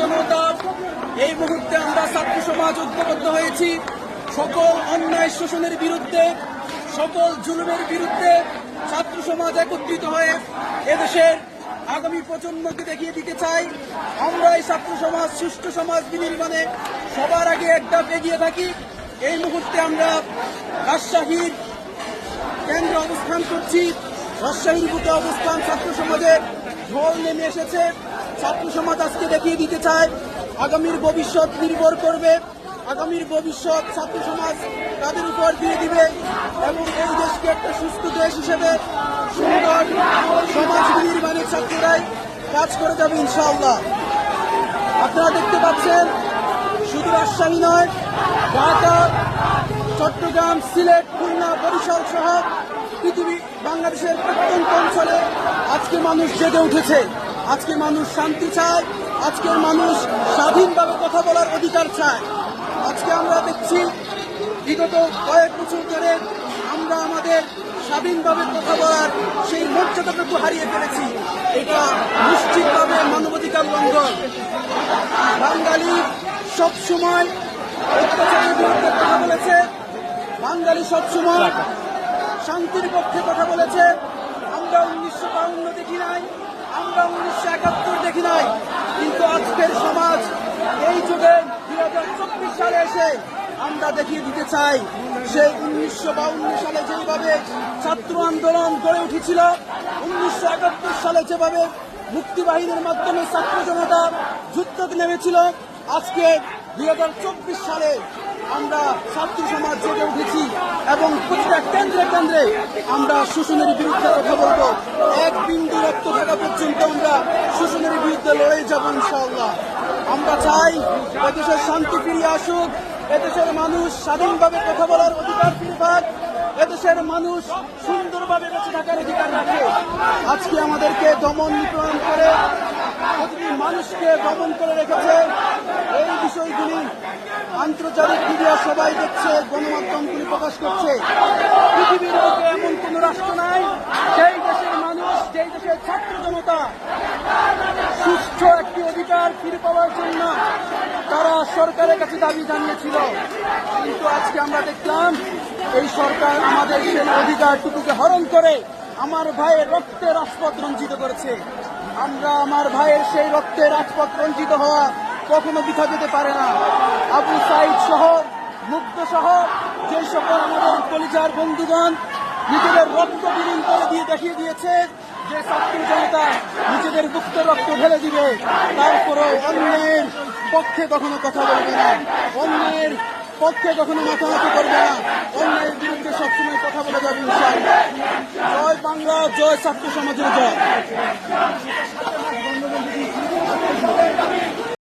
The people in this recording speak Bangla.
জনতা, এই মুহূর্তে আমরা ছাত্র সমাজ ঐক্যবদ্ধ হয়েছি। সকল অন্যায় শোষণের বিরুদ্ধে, সকল জুলুমের বিরুদ্ধে ছাত্র সমাজ একত্রিত হয়ে এদেশের আগামী প্রজন্মকে দেখিয়ে দিতে চাই। আমরা এই ছাত্র সমাজ, সুষ্ঠু সমাজ বিনির্মাণে সবার আগে একটা এগিয়ে থাকি। এই মুহূর্তে আমরা রাজশাহীর কেন্দ্রে অবস্থান করছি। রাজশাহীর বুকে অবস্থান ছাত্র সমাজের ঢোল নেমে এসেছে। ছাত্র সমাজ আজকে দেখিয়ে দিতে চায়, আগামীর ভবিষ্যৎ নির্ভর করবে। আগামীর ভবিষ্যৎ ছাত্র সমাজ তাদের উপর দিয়ে দিবে। এবং এই দেশকে একটা সুস্থ দেশ হিসেবে সুন্দর সমাজ নির্মাণের ছাত্ররাই কাজ করে যাবে ইনশাআল্লাহ। আপনারা দেখতে পাচ্ছেন, শুধু রাজশাহী নয়, ঢাকা, চট্টগ্রাম, সিলেট, খুলনা, বরিশাল সহ পৃথিবী, বাংলাদেশের প্রত্যন্ত অঞ্চলে আজকে মানুষ জেগে উঠেছে। আজকে মানুষ শান্তি চায় আজকের মানুষ স্বাধীনভাবে কথা বলার অধিকার চায়। আজকে আমরা দেখছি বিগত কয়েক বছর ধরে আমরা আমাদের স্বাধীনভাবে কথা বলার সেই মর্যাদাটুকু হারিয়ে ফেলেছি। এটা নিশ্চিতভাবে মানবাধিকার লঙ্ঘন। বাঙালি সবসময় অত্যাচারের বিরুদ্ধে কথা বলেছে। বাঙালি সবসময় শান্তির পক্ষে কথা বলেছে আমরা উনিশশো বাউন্ন দেখি নাই আমরা উনিশশো একাত্তর দেখি নাই। কিন্তু আজকের সমাজ এই যুগে দুই হাজার চব্বিশ সালে এসে আমরা দেখিয়ে দিতে চাই, সেই উনিশশো বাউন্ন সালে যেভাবে ছাত্র আন্দোলন গড়ে উঠেছিল, উনিশশো একাত্তর সালে যেভাবে মুক্তিবাহিনীর মাধ্যমে ছাত্র জনতা যুদ্ধ নেমেছিল, আজকে দুই হাজার চব্বিশ সালে আমরা ছাত্র সমাজ জেগে উঠেছি এবং প্রতিটা কেন্দ্রে কেন্দ্রে আমরা শোষণের বিরুদ্ধে কথা বলব। থাকা পর্যন্ত আমরা শোষণের বিরুদ্ধে লড়াই যাব ইনশাআল্লাহ। আমরা চাই এদেশের শান্তি ফিরিয়ে আসুক, এদেশের মানুষ স্বাধীনভাবে কথা বলার অধিকার ফিরে পাক, এদেশের মানুষ সুন্দরভাবে বেঁচে থাকার অধিকার রাখে। আজকে আমাদেরকে দমন নিপীড়ন করে প্রতিটি মানুষকে দমন করে রেখেছে। এই বিষয়গুলি আন্তর্জাতিক মিডিয়া সবাই দেখছে, গণমাধ্যমগুলি প্রকাশ করছে। পৃথিবীর বুকে এমন কোন রাষ্ট্র নাই, সেই যেই দেশের ছাত্র জনতা সুস্থ একটি অধিকার ফিরে পাওয়ার জন্য তারা সরকারের কাছে দাবি জানিয়েছিল। কিন্তু আজকে আমরা দেখলাম, এই সরকার আমাদের সেই অধিকারটুকুকে হরণ করে আমার ভাইয়ের রক্তে রাজপথ রঞ্জিত করেছে। আমরা আমার ভাইয়ের সেই রক্তে রাজপথ রঞ্জিত হওয়া কখনো বৃথা যেতে পারে না। আবু সাইদ সহ মুক্ত সহ যে সকল আমাদের কলিজার বন্ধুগণ নিজেদের রক্ত বিলীন করে দিয়ে দেখিয়ে দিয়েছে যে ছাত্র জনতা নিজেদের গুপ্ত রক্ত ঢেলে দিবে, তারপরেও অন্যের পক্ষে কখনো কথা বলবে না। অন্যের পক্ষে কখনো মাথামাতি করবে না। অন্যের বিরুদ্ধে সবসময় কথা বলে যাবে জয় বাংলা, জয় ছাত্র সমাজের জয়।